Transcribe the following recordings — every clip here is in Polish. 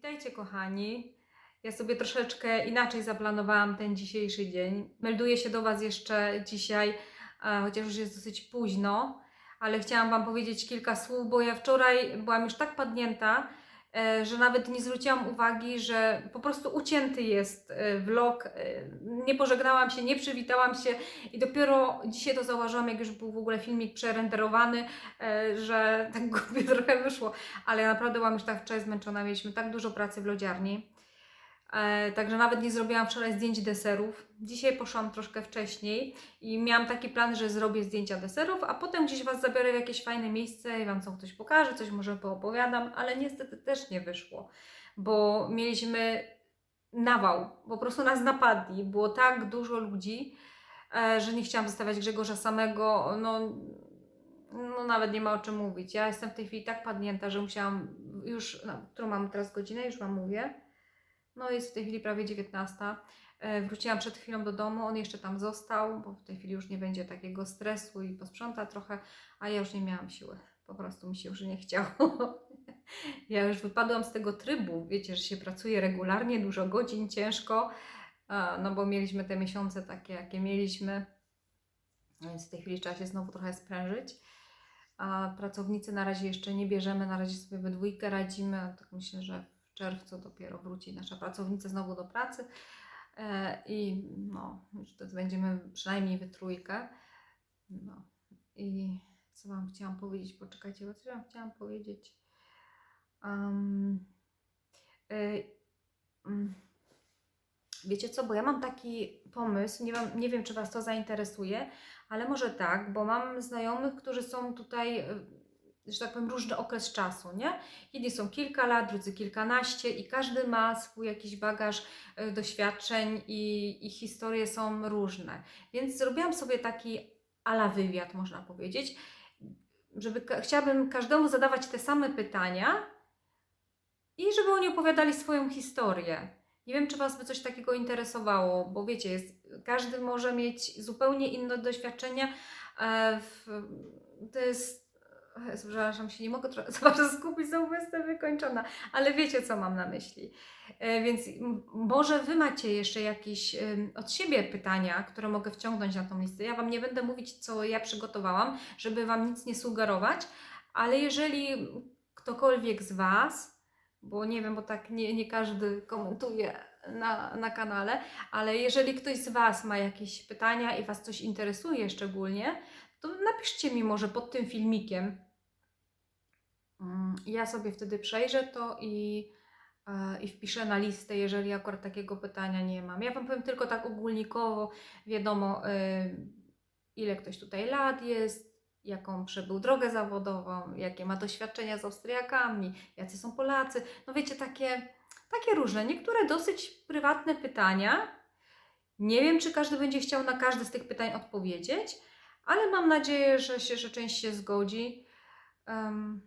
Witajcie kochani. Ja sobie troszeczkę inaczej zaplanowałam ten dzisiejszy dzień. Melduję się do Was jeszcze dzisiaj, chociaż już jest dosyć późno, ale chciałam Wam powiedzieć kilka słów, bo ja wczoraj byłam już tak padnięta, że nawet nie zwróciłam uwagi, że po prostu ucięty jest e, vlog. E, Nie pożegnałam się, nie przywitałam się i dopiero dzisiaj to zauważyłam, jak już był w ogóle filmik przerenderowany, e, że tak głupio trochę wyszło ale ja naprawdę byłam już tak wczoraj zmęczona, mieliśmy tak dużo pracy w lodziarni. E, także nawet nie zrobiłam wczoraj zdjęć deserów. Dzisiaj poszłam troszkę wcześniej i miałam taki plan, że zrobię zdjęcia deserów, a potem gdzieś Was zabiorę w jakieś fajne miejsce i Wam co ktoś pokaże, coś może poopowiadam, ale niestety też nie wyszło, bo mieliśmy nawał, po prostu nas napadli. Było tak dużo ludzi, e, że nie chciałam zostawiać Grzegorza samego, no, no nawet nie ma o czym mówić. Ja jestem w tej chwili tak padnięta, że musiałam już, no, którą mam teraz godzinę, już Wam mówię. No jest w tej chwili prawie 19. E, Wróciłam przed chwilą do domu, on jeszcze tam został, bo w tej chwili już nie będzie takiego stresu i posprząta trochę, a ja już nie miałam siły. Po prostu mi się już nie chciało. Ja już wypadłam z tego trybu, wiecie, że się pracuje regularnie, dużo godzin, ciężko, no bo mieliśmy te miesiące takie, jakie mieliśmy, więc w tej chwili trzeba się znowu trochę sprężyć. A pracownicy na razie jeszcze nie bierzemy, na razie sobie we dwójkę radzimy. Tak myślę, że czerwcu dopiero wróci nasza pracownica znowu do pracy. E, I no, już to będziemy przynajmniej we trójkę. No i co Wam chciałam powiedzieć? Poczekajcie, bo co Wam chciałam powiedzieć? Um, y, wiecie co, bo ja mam taki pomysł, nie, wiem, nie wiem, czy Was to zainteresuje, ale może tak, bo mam znajomych, którzy są tutaj, że tak powiem, różny okres czasu, nie? Jedni są kilka lat, drudzy kilkanaście i każdy ma swój jakiś bagaż y, doświadczeń i, i historie są różne. Więc zrobiłam sobie taki ala wywiad, można powiedzieć, żeby chciałabym każdemu zadawać te same pytania i żeby oni opowiadali swoją historię. Nie wiem, czy Was by coś takiego interesowało, bo wiecie, jest, każdy może mieć zupełnie inne doświadczenia. E, w, to jest. Przepraszam, się nie mogę za bardzo skupić, znowu jestem wykończona, ale wiecie, co mam na myśli. E, więc może Wy macie jeszcze jakieś od siebie pytania, które mogę wciągnąć na tą listę. Ja Wam nie będę mówić, co ja przygotowałam, żeby Wam nic nie sugerować, ale jeżeli ktokolwiek z Was, bo nie wiem, bo tak nie, nie każdy komentuje na, na kanale, ale jeżeli ktoś z Was ma jakieś pytania i Was coś interesuje szczególnie, to napiszcie mi może pod tym filmikiem. Mm, Ja sobie wtedy przejrzę to i, e, i wpiszę na listę, jeżeli akurat takiego pytania nie mam. Ja Wam powiem tylko tak ogólnikowo, wiadomo, y, ile ktoś tutaj lat jest, jaką przebył drogę zawodową, jakie ma doświadczenia z Austriakami, jacy są Polacy. No wiecie, takie, takie różne, niektóre dosyć prywatne pytania. Nie wiem, czy każdy będzie chciał na każde z tych pytań odpowiedzieć, ale mam nadzieję, że się, że część się zgodzi. Em,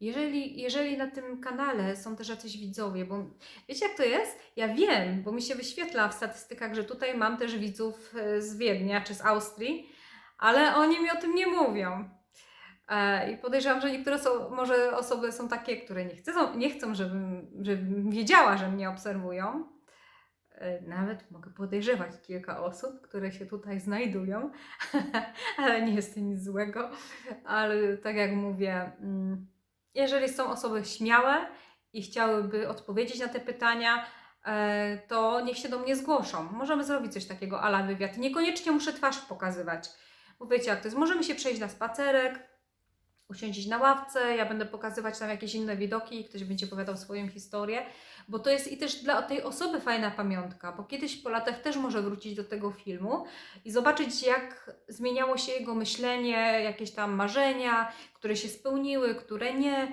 jeżeli, jeżeli na tym kanale są też jacyś widzowie, bo wiecie jak to jest? Ja wiem, bo mi się wyświetla w statystykach, że tutaj mam też widzów e, z Wiednia czy z Austrii, ale oni mi o tym nie mówią. E, I podejrzewam, że niektóre są, może osoby są takie, które nie chcą, nie chcą żebym, żebym wiedziała, że mnie obserwują. E, Nawet mogę podejrzewać kilka osób, które się tutaj znajdują, ale nie jest to nic złego. Ale tak jak mówię, mm, jeżeli są osoby śmiałe i chciałyby odpowiedzieć na te pytania, e, to niech się do mnie zgłoszą. Możemy zrobić coś takiego ala wywiad. Niekoniecznie muszę twarz pokazywać, bo wiecie jak to jest. Możemy się przejść na spacerek, usiąść na ławce, ja będę pokazywać tam jakieś inne widoki i ktoś będzie opowiadał swoją historię, bo to jest i też dla tej osoby fajna pamiątka, bo kiedyś po latach też może wrócić do tego filmu i zobaczyć jak zmieniało się jego myślenie, jakieś tam marzenia, które się spełniły, które nie.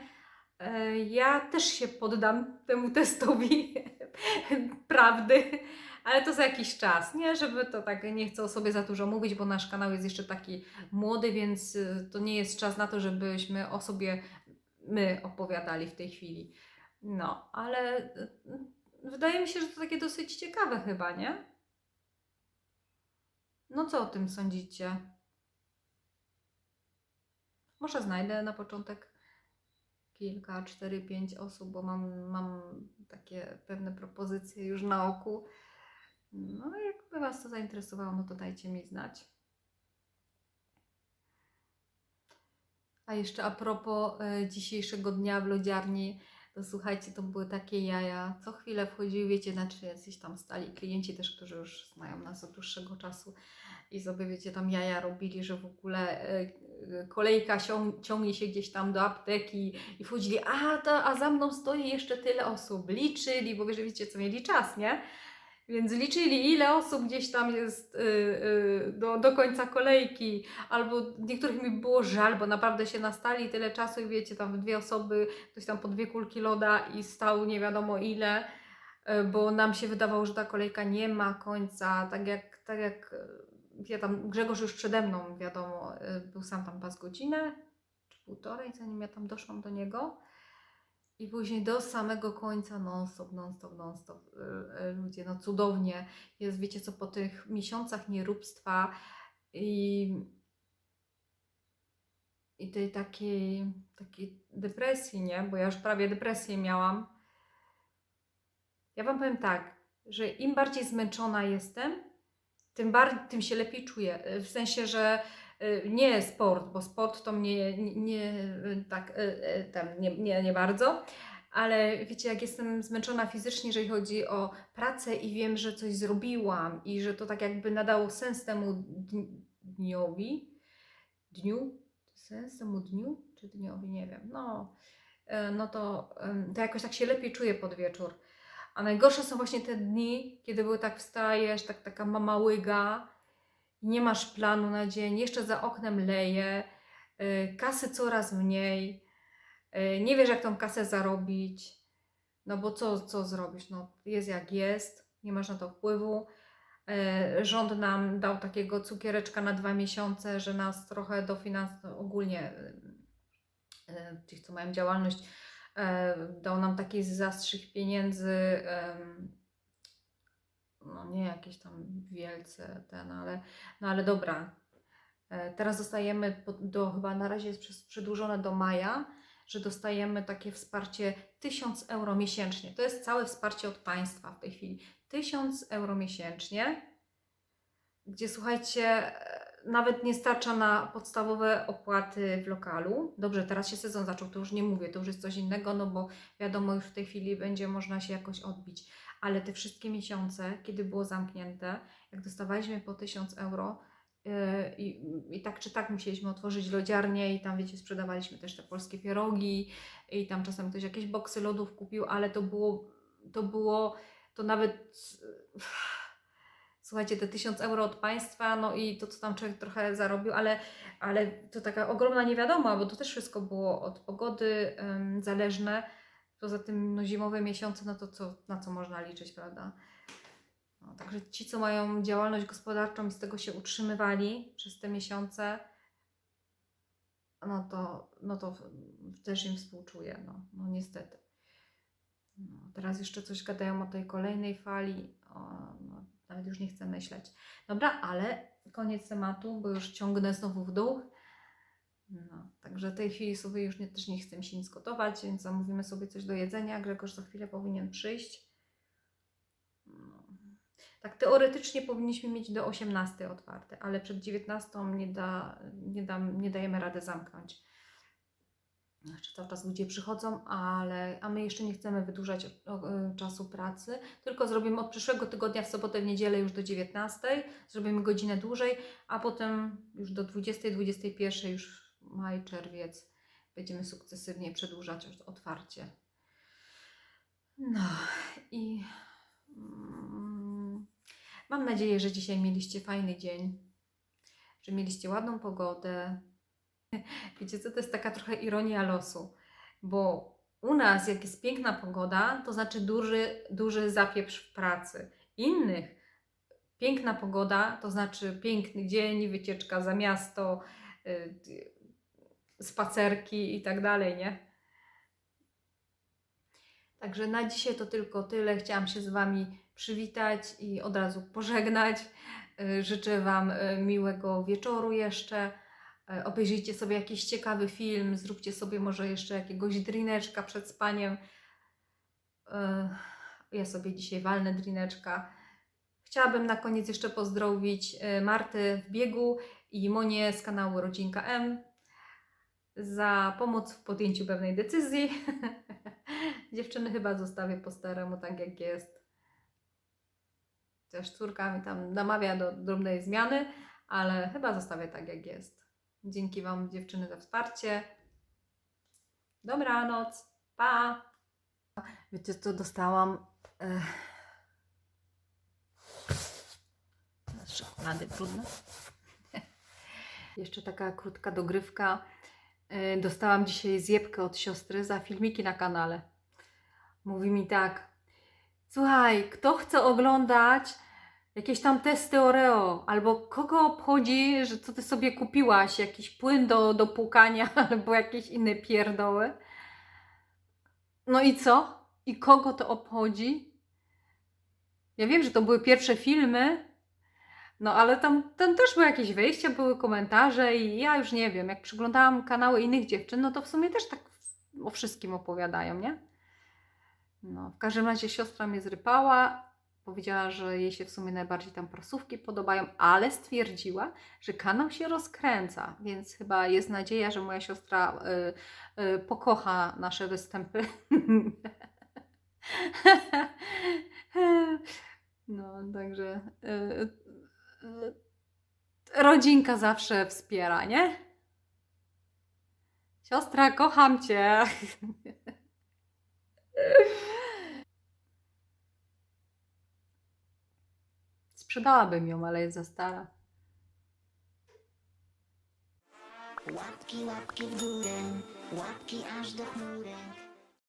E, Ja też się poddam temu testowi prawdy, ale to za jakiś czas, nie? Żeby to tak, nie chcę o sobie za dużo mówić, bo nasz kanał jest jeszcze taki młody, więc y, to nie jest czas na to, żebyśmy o sobie my opowiadali w tej chwili. No, ale y, y, wydaje mi się, że to takie dosyć ciekawe chyba, nie? No co o tym sądzicie? Może znajdę na początek kilka, cztery, pięć osób, bo mam, mam takie pewne propozycje już na oku. No, jakby Was to zainteresowało, no to dajcie mi znać. A jeszcze a propos e, dzisiejszego dnia w lodziarni, to słuchajcie, to były takie jaja. Co chwilę wchodziły, wiecie, znaczy jacyś tam stali klienci też, którzy już znają nas od dłuższego czasu i sobie, wiecie, tam jaja robili, że w ogóle e, e, kolejka cią- ciągnie się gdzieś tam do apteki i wchodzili, a, a za mną stoi jeszcze tyle osób. Liczyli, bo wiecie co, mieli czas, nie? Więc liczyli, ile osób gdzieś tam jest y, y, do, do końca kolejki, albo niektórych mi było żal, bo naprawdę się nastali tyle czasu i wiecie, tam dwie osoby, ktoś tam po dwie kulki loda i stał nie wiadomo ile, y, bo nam się wydawało, że ta kolejka nie ma końca, tak jak, tak jak ja tam, Grzegorz już przede mną, wiadomo, był sam tam pas godzinę, czy półtorej, zanim ja tam doszłam do niego. I później do samego końca non-stop, non-stop, non-stop. y, y, Ludzie, no cudownie. Jest, wiecie co, po tych miesiącach nieróbstwa i, i tej takiej, takiej depresji, nie? Bo ja już prawie depresję miałam. Ja Wam powiem tak, że im bardziej zmęczona jestem, tym, bar- tym się lepiej czuję. Y, W sensie, że nie sport, bo sport to mnie nie, nie tak, y, y, tam, nie, nie, nie bardzo, ale wiecie, jak jestem zmęczona fizycznie, jeżeli chodzi o pracę i wiem, że coś zrobiłam i że to tak jakby nadało sens temu dni- dniowi, dniu, sens temu dniu czy dniowi, nie wiem, no, no to, to jakoś tak się lepiej czuję pod wieczór. A najgorsze są właśnie te dni, kiedy były tak wstajesz, tak taka mama łyga, nie masz planu na dzień, jeszcze za oknem leje, y, kasy coraz mniej, y, nie wiesz jak tą kasę zarobić, no bo co, co zrobisz, no jest jak jest, nie masz na to wpływu. Y, Rząd nam dał takiego cukiereczka na dwa miesiące, że nas trochę dofinansował, ogólnie tych, co mają działalność, dał nam taki zastrzyk pieniędzy, no nie jakieś tam wielce ten, ale, no ale dobra. E, Teraz dostajemy do, chyba na razie jest przedłużone do maja, że dostajemy takie wsparcie 1000 euro miesięcznie. To jest całe wsparcie od państwa w tej chwili. 1000 euro miesięcznie, gdzie słuchajcie, nawet nie starcza na podstawowe opłaty w lokalu. Dobrze, teraz się sezon zaczął, to już nie mówię, to już jest coś innego, no bo wiadomo, już w tej chwili będzie można się jakoś odbić ale te wszystkie miesiące, kiedy było zamknięte, jak dostawaliśmy po 1000 euro yy, i, i tak czy tak musieliśmy otworzyć lodziarnię i tam, wiecie, sprzedawaliśmy też te polskie pierogi i tam czasem ktoś jakieś boksy lodów kupił, ale to było, to było, to nawet, słuchajcie, te 1000 euro od państwa, no i to, co tam człowiek trochę zarobił, ale, ale to taka ogromna niewiadoma, bo to też wszystko było od pogody ym, zależne, Poza tym no, zimowe miesiące, no to co, na co można liczyć, prawda? No, także ci, co mają działalność gospodarczą i z tego się utrzymywali przez te miesiące, no to, no to też im współczuję, no, no niestety. No, teraz jeszcze coś gadają o tej kolejnej fali, o, no, nawet już nie chcę myśleć. Dobra, ale koniec tematu, bo już ciągnę znowu w dół. No, także w tej chwili sobie już nie, też nie chcę się nic gotować, więc zamówimy sobie coś do jedzenia. Grzegorz za chwilę powinien przyjść. No. Tak teoretycznie powinniśmy mieć do 18 otwarte, ale przed 19 nie, da, nie, dam, nie dajemy rady zamknąć. Jeszcze cały czas ludzie przychodzą, ale, a my jeszcze nie chcemy wydłużać o, czasu pracy, tylko zrobimy od przyszłego tygodnia w sobotę, w niedzielę już do 19, zrobimy godzinę dłużej, a potem już do 20, 21 już maj, czerwiec będziemy sukcesywnie przedłużać ot- otwarcie. No i mm, mam nadzieję, że dzisiaj mieliście fajny dzień, że mieliście ładną pogodę. Wiecie co, to jest taka trochę ironia losu, bo u nas jak jest piękna pogoda, to znaczy duży, duży zapieprz w pracy. Innych piękna pogoda, to znaczy piękny dzień, wycieczka za miasto, y, spacerki i tak dalej, nie? Także na dzisiaj to tylko tyle. Chciałam się z Wami przywitać i od razu pożegnać. Y, Życzę Wam y, miłego wieczoru jeszcze. E, Obejrzyjcie sobie jakiś ciekawy film, zróbcie sobie może jeszcze jakiegoś drineczka przed spaniem. E, Ja sobie dzisiaj walnę drineczka. Chciałabym na koniec jeszcze pozdrowić e, Martę w biegu i Monię z kanału Rodzinka M za pomoc w podjęciu pewnej decyzji. Dziewczyny chyba zostawię po staremu, tak jak jest. Też córka mi tam namawia do drobnej zmiany, ale chyba zostawię tak, jak jest. Dzięki Wam, dziewczyny, za wsparcie. Dobranoc. Pa! Wiecie, co dostałam? Ech. Czekolady brudne. Jeszcze taka krótka dogrywka. Yy, Dostałam dzisiaj zjebkę od siostry za filmiki na kanale. Mówi mi tak: Słuchaj, kto chce oglądać jakieś tam testy Oreo, albo kogo obchodzi, że co ty sobie kupiłaś, jakiś płyn do, do płukania, albo jakieś inne pierdoły. No i co? I kogo to obchodzi? Ja wiem, że to były pierwsze filmy, no ale tam, tam też były jakieś wejścia, były komentarze i ja już nie wiem, jak przyglądałam kanały innych dziewczyn, no to w sumie też tak o wszystkim opowiadają, nie? No, w każdym razie siostra mnie zrypała, powiedziała, że jej się w sumie najbardziej tam prasówki podobają, ale stwierdziła, że kanał się rozkręca, więc chyba jest nadzieja, że moja siostra y, y, pokocha nasze występy. No, także y, y, rodzinka zawsze wspiera, nie? Siostra, kocham cię. Sprzedałabym ją, ale jest za stara. Łapki, łapki w górę, łapki aż do chmurek.